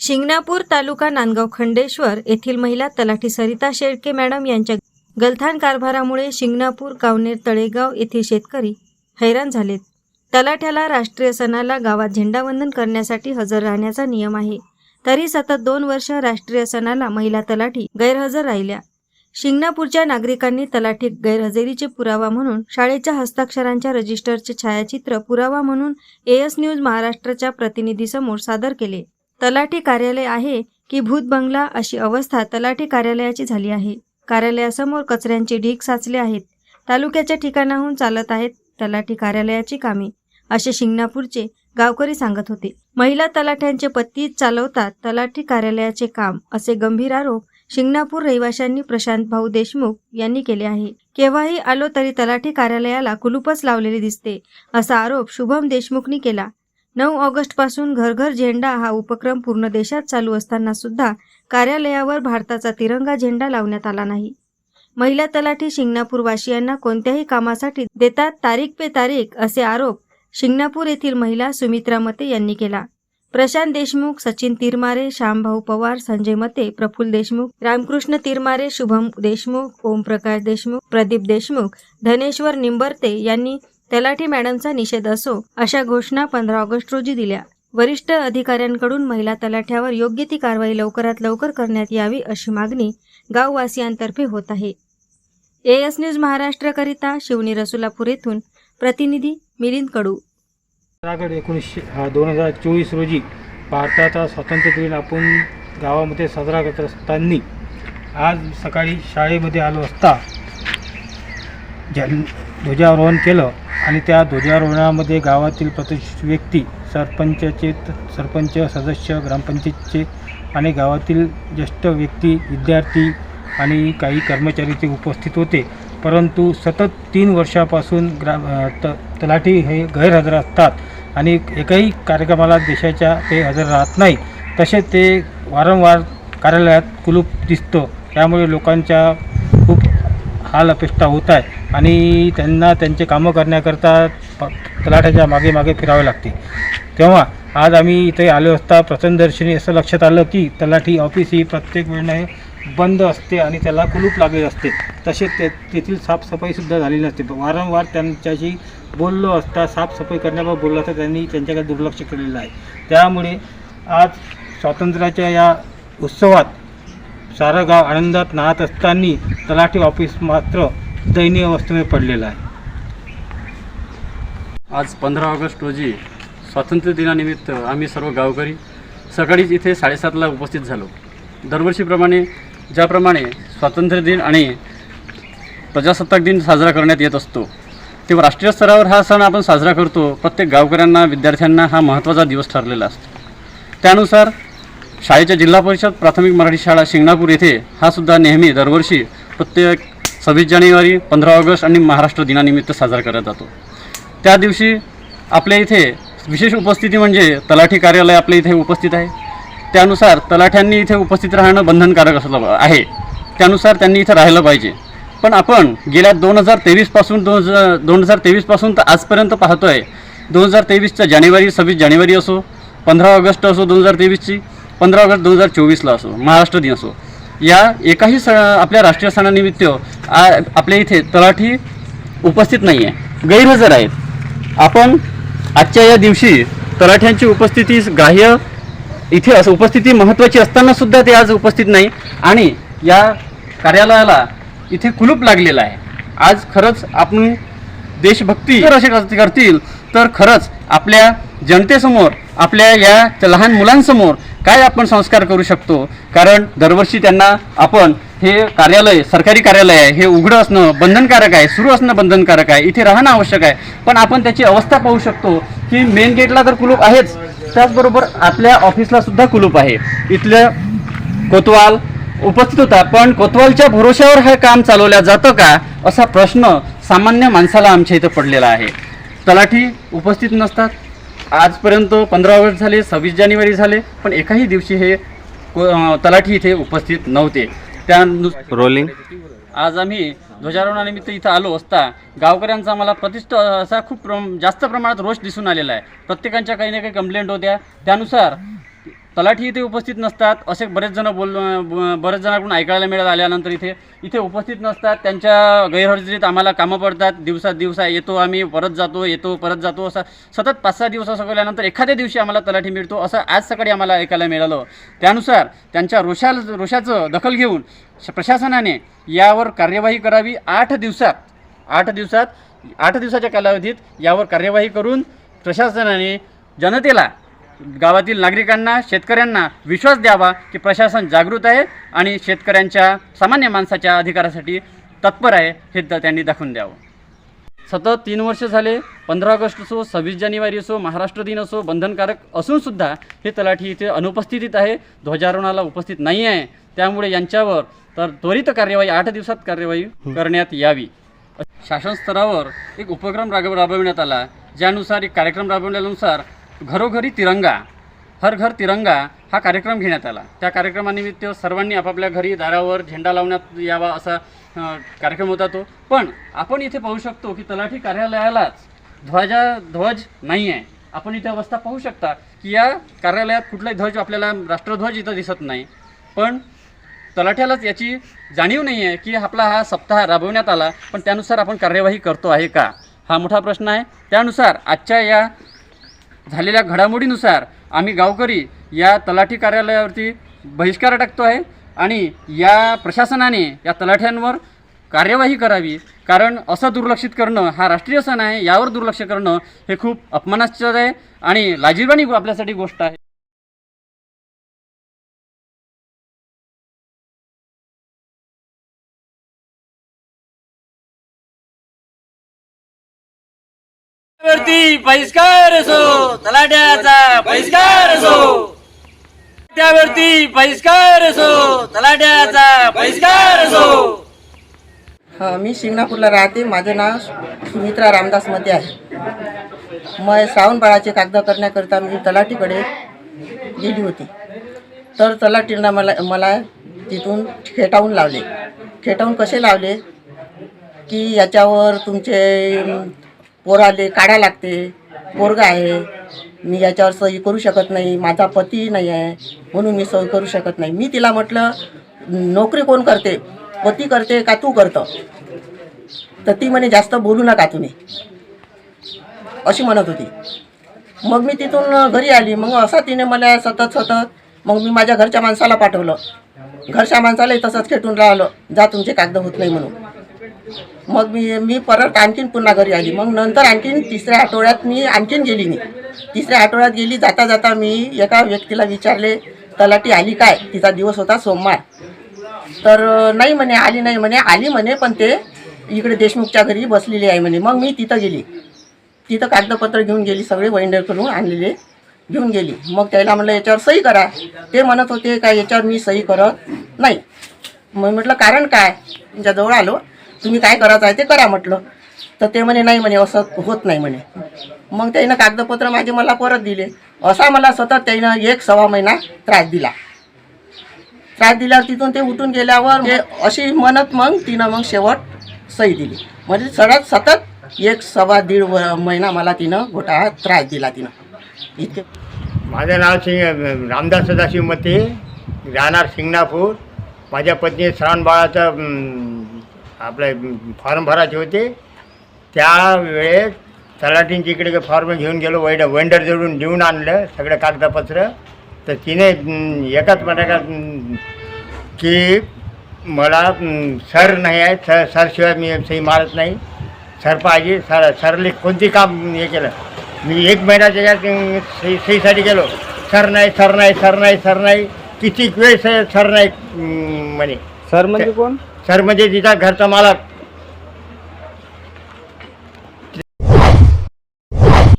शिंगणापूर तालुका नांदगाव खंडेश्वर येथील महिला तलाठी सरिता शेळके मॅडम यांच्या गलथान कारभारामुळे शिंगणापूर कावनेर तळेगाव येथील शेतकरी हैराण झालेत. तलाठ्याला राष्ट्रीय सणाला गावात झेंडावंदन करण्यासाठी हजर राहण्याचा नियम आहे. तरी सतत दोन वर्ष राष्ट्रीय सणाला महिला तलाठी गैरहजर राहिल्या. शिंगणापूरच्या नागरिकांनी तलाठी गैरहजेरीचे पुरावा म्हणून शाळेच्या हस्ताक्षरांच्या रजिस्टरचे छायाचित्र पुरावा म्हणून एएस न्यूज महाराष्ट्राच्या प्रतिनिधीसमोर सादर केले. तलाठी कार्यालय आहे की भूत बंगला अशी अवस्था तलाठी कार्यालयाची झाली आहे. कार्यालयासमोर कचऱ्यांचे ढीग साचले आहेत. तालुक्याच्या ठिकाणाहून चालत आहेत तलाठी कार्यालयाची कामे असे शिंगणापूरचे गावकरी सांगत होते. महिला तलाठ्यांचे पती चालवतात तलाठी कार्यालयाचे काम असे गंभीर आरोप शिंगणापूर रहिवाशांनी प्रशांत भाऊ देशमुख यांनी केले आहे. केव्हाही आलो तरी तलाठी कार्यालयाला कुलूपच लावलेले दिसते असा आरोप शुभम देशमुखनी केला. नऊ ऑगस्टपासून झेंडा हा उपक्रम पूर्ण देशात चालू असताना सुद्धा कार्यालयावर भारताचा तिरंगा झेंडा लावण्यात आला नाही. महिला तलाठी शिंगणापूरवासियांना कोणत्याही कामासाठी देतात तारीख पे तारीख असे आरोप शिंगणापूर येथील महिला सुमित्रा मते यांनी केला. प्रशांत देशमुख सचिन तिरमारे श्यामभाऊ पवार संजय मते प्रफुल्ल देशमुख रामकृष्ण तिरमारे शुभम देशमुख ओमप्रकाश देशमुख प्रदीप देशमुख धनेश्वर निंबरते यांनी तलाठी मॅडमचा निषेध असो अशा घोषणा पंधरा ऑगस्ट रोजी दिल्या. वरिष्ठ अधिकाऱ्यांकडून महिला तलाठ्यावर योग्य ती कारवाई लवकरात लवकर करण्यात यावी अशी मागणी गाववासियांतर्फे होत आहे. एएस न्यूज महाराष्ट्रकरिता शिवनी रसुलापूर येथून प्रतिनिधी मिलिंद कडू. एकोणीसशे दोन हजार चोवीस रोजी भारताचा स्वातंत्र्य दिन आपण गावामध्ये साजरा करत असताना आज सकाळी शाळेमध्ये आलो असता झें ध्वजारोहण केलं आणि त्या ध्वजारोहणामध्ये गावातील प्रतिष्ठित व्यक्ती सरपंचचे सरपंच सदस्य ग्रामपंचायतचे आणि गावातील ज्येष्ठ व्यक्ती विद्यार्थी आणि काही कर्मचारी ते उपस्थित होते. परंतु सतत तीन वर्षापासून ग्रा त तलाठी हे गैरहजर असतात आणि एकही कार्यक्रमाला देशाच्या ते हजर राहत नाही. तसेच ते वारंवार कार्यालयात कुलूप दिसतं. त्यामुळे लोकांच्या खूप हाल अपेक्षा होत आहे. आणि त्यांना त्यांचे कामं करण्याकरता प- तलाठ्याच्या मागे मागे फिरावे लागते. तेव्हा आज आम्ही इथे आलो असता प्रथमदर्शनी असं लक्षात आलं की तलाठी ऑफिस ही प्रत्येक वेळेला बंद असते आणि त्याला कुलूप लागलेले असते. तसेच ते तेथील साफसफाईसुद्धा झालेली नसते. वारंवार त्यांच्याशी बोललो असता साफसफाई करण्याबाबत बोललो असता त्यांनी त्यांच्याकडे दुर्लक्ष केलेलं आहे. त्यामुळे आज स्वातंत्र्याच्या या उत्सवात सारं गाव आनंदात नाहत असताना तलाठी ऑफिस मात्र दयनीय अवस्थेमध्ये पडलेलं आहे. आज पंधरा ऑगस्ट रोजी स्वातंत्र्य दिनानिमित्त आम्ही सर्व गावकरी सकाळीच इथे साडेसातला उपस्थित झालो. दरवर्षीप्रमाणे ज्याप्रमाणे स्वातंत्र्य दिन आणि प्रजासत्ताक दिन साजरा करण्यात येत असतो तेव्हा राष्ट्रीय स्तरावर हा सण आपण साजरा करतो. प्रत्येक गावकऱ्यांना विद्यार्थ्यांना हा महत्त्वाचा दिवस ठरलेला असतो. त्यानुसार शाळेच्या जिल्हा परिषद प्राथमिक मराठी शाळा शिंगणापूर येथे हा सुद्धा नेहमी दरवर्षी प्रत्येक सव्वीस जानेवारी पंधरा ऑगस्ट आणि महाराष्ट्र दिनानिमित्त साजरा करत जातो. त्या दिवशी आपल्या इथे विशेष उपस्थिती म्हणजे तलाठी कार्यालय आपल्या इथे उपस्थित आहे. त्यानुसार तलाठ्यांनी इथे उपस्थित राहणं बंधनकारक असलं आहे. त्यानुसार त्यांनी इथं राहिलं पाहिजे. पण आपण गेल्या दोन हजार तेवीसपासून दोन हजार दोन हजार तेवीसपासून तर आजपर्यंत पाहतो आहे दोन हजार तेवीसच्या जानेवारी सव्वीस जानेवारी असो पंधरा ऑगस्ट असो दोन हजार तेवीसची पंधरा ऑगस्ट दोन हजार चोवीसला असो महाराष्ट्र दिन असो या एकाही सण आपल्या राष्ट्रीय सणानिमित्त आ आपल्या इथे तलाठी उपस्थित नाही आहे गैरहजर आहेत. आपण आजच्या या दिवशी तलाठ्यांची उपस्थिती ग्राह्य इथे असं उपस्थिती महत्त्वाची असताना सुद्धा ते आज उपस्थित नाही. आणि या कार्यालयाला इथे कुलूप लागलेला आहे. आज खरंच आपण देशभक्ती जर असे कर- करतील तर खरंच आपल्या जनतेसमोर आपल्या या लहान मुलांसमोर काय आपण संस्कार करू शकतो? कारण दरवर्षी त्यांना आपण हे कार्यालय सरकारी कार्यालय आहे हे उघडं असणं बंधनकारक आहे सुरू असणं बंधनकारक आहे इथे राहणं आवश्यक आहे. पण आपण त्याची अवस्था पाहू शकतो की मेन गेटला तर कुलूप आहेच. त्याचबरोबर आपल्या ऑफिसला सुद्धा कुलूप आहे. इथलं कोतवाल उपस्थित होता. पण कोतवालच्या भरोश्यावर हे काम चालवल्या जातं का? असा प्रश्न सामान्य माणसाला आमच्या इथं पडलेला आहे. तलाठी उपस्थित नसतात. आजपर्यंत पंधरा ऑगस्ट झाले सव्वीस जानेवारी झाले पण एकाही दिवशी हे तलाठी इथे उपस्थित नव्हते. त्यानु रोलिंग आज आम्ही ध्वजारोहणानिमित्त इथं आलो असता गावकऱ्यांचा आम्हाला प्रतिष्ठ असा खूप जास्त प्रमाणात रोष दिसून आलेला आहे. प्रत्येकांच्या काही ना काही कंप्लेंट होत्या. त्यानुसार तलाठी इथे उपस्थित नसतात. असे बरेच जण बोल ब- बरेच जणांकडून ऐकायला मिळत आल्यानंतर इथे इथे उपस्थित नसतात. त्यांच्या गैरहजेरीत आम्हाला कामं पडतात. दिवसात दिवसा येतो आम्ही परत जातो येतो परत जातो. असं सतत पाच सहा दिवस सगळल्यानंतर एखाद्या दिवशी आम्हाला तलाठी मिळतो. असं आज सकाळी आम्हाला ऐकायला मिळालं. त्यानुसार त्यांच्या रोषा रोषाचं दखल घेऊन प्रशासनाने यावर कार्यवाही करावी. आठ दिवसात आठ दिवसात आठ दिवसाच्या कालावधीत यावर कार्यवाही करून प्रशासनाने जनतेला गावातील नागरिकांना शेतकऱ्यांना विश्वास द्यावा की प्रशासन जागृत आहे आणि शेतकऱ्यांच्या सामान्य माणसाच्या अधिकारासाठी तत्पर आहे हे त्यांनी दाखवून द्यावं. सतत तीन वर्ष झाले पंधरा ऑगस्ट असो सव्वीस जानेवारी असो महाराष्ट्र दिन असो बंधनकारक असूनसुद्धा हे तलाठी इथे अनुपस्थितीत आहे ध्वजारोहणाला उपस्थित नाही आहे. त्यामुळे यांच्यावर तर त्वरित कार्यवाही आठ दिवसात कार्यवाही करण्यात यावी. शासन स्तरावर एक उपक्रम राबविण्यात आला ज्यानुसार एक कार्यक्रम राबवल्यानुसार घरोघरी तिरंगा हर घर तिरंगा हा कार्यक्रम घेण्यात आला. त्या कार्यक्रमानिमित्त सर्वांनी आपापल्या घरी दारावर झेंडा लावण्यात यावा असा कार्यक्रम होता तो. पण आपण इथे पाहू शकतो की तलाठी कार्यालयालाच ध्वजा ध्वज नाही आहे. आपण इथे अवस्था पाहू शकता की या कार्यालयात कुठलाही ध्वज आपल्याला राष्ट्रध्वज इथं दिसत नाही. पण तलाठ्यालाच याची जाणीव नाही आहे की आपला हा सप्ताह राबवण्यात आला पण त्यानुसार आपण कार्यवाही करतो आहे का? हा मोठा प्रश्न आहे. त्यानुसार आजच्या या झालेल्या घडामोडीनुसार आम्ही गावकरी या तलाठी कार्यालयावरती बहिष्कार टाकतो आहे आणि या प्रशासनाने या तलाठ्यांवर कार्यवाही करावी. कारण असं दुर्लक्षित करणं हा राष्ट्रीय सण आहे यावर दुर्लक्ष करणं हे खूप अपमानास्पद आहे आणि लाजीरवाणी आपल्यासाठी गोष्ट आहे. वरती बहिष्कार असो तलाट्याचा बहिष्कार असो. त्यावरती बहिष्कार असो तलाट्याचा बहिष्कार असो. हा मी शिंगणापूरला राहते. माझं नाव सुमित्रा रामदासमध्ये आहे. मग श्रावण बाळाचे कागद करण्याकरिता मी तलाठीकडे गेली होती. तर तलाठींना मला मला तिथून खेटावून लावले. खेटावून कसे लावले? की याच्यावर तुमचे पोराले काढा लागते. पोरगा आहे. मी याच्यावर सही करू शकत नाही. माझा पती नाही आहे. म्हणून मी सही करू शकत नाही. मी तिला म्हटलं नोकरी कोण करते? पती करते का तू करतं? तर ती म्हणे जास्त बोलू नका तुम्ही. अशी म्हणत होती. मग मी तिथून घरी आली. मग असं तिने मला सतत सतत मग मी माझ्या घरच्या माणसाला पाठवलं. घरच्या माणसालाही तसंच खेटून राहिलं. जा तुमचे कागद होत नाही म्हणून. मग मी मी परत आणखीन पुन्हा घरी आली. मग नंतर आणखीन तिसऱ्या आठवड्यात मी आणखीन गेली मी. तिसऱ्या आठवड्यात गेली जाता जाता मी एका व्यक्तीला विचारले तलाठी आली काय? तिचा दिवस होता सोमवार. तर नाही म्हणे आली नाही म्हणे. आली म्हणे पण ते इकडे देशमुखच्या घरी बसलेली आहे म्हणे. मग मी तिथं गेली. तिथं कागदपत्र घेऊन गेली सगळे वैंडर करून आणलेले घेऊन गेली. मग त्याला म्हटलं याच्यावर सही करा. ते म्हणत होते का याच्यावर मी सही करत नाही. मग म्हटलं कारण काय? तुमच्याजवळ आलो. तुम्ही काय करायचं आहे ते करा म्हटलं. तर ते म्हणे नाही म्हणे असं होत नाही म्हणे. मग त्यानं कागदपत्र माझे मला परत दिले. असा मला सतत त्यानं एक सव्वा महिना त्रास दिला. त्रास दिल्यावर तिथून ते उठून गेल्यावर हे अशी म्हणत मग तिनं मग शेवट सही दिली. म्हणजे सगळ्यात सतत एक सव्वा दीड व- महिना मला तिनं घोटाळा त्रास दिला तिनं. इतके. माझं नाव सिंग रामदास सदाशिव मते राहणार सिंगणापूर. माझ्या पत्नी श्रावण बाळाचं आपले फॉर्म भरायचे होते त्यावेळेस तलाठींच्या इकडे फॉर्म घेऊन गेलो वैड वेंडर जोडून देऊन आणलं सगळं कागदपत्र. तर तिने एकाच मटाकात की मला सर नाही आहे सर सरशिवाय मी सही मारत नाही. सर पाहिजे सर सरले कोणती काम हे केलं? मी एक महिन्याच्या यात सही सहीसाठी गेलो. सर नाही सर नाही सर नाही सर नाही. किती वेळ सर सर नाही म्हणे. सर म्हणजे कोण? सर म्हणजे तिचा घरचा मालक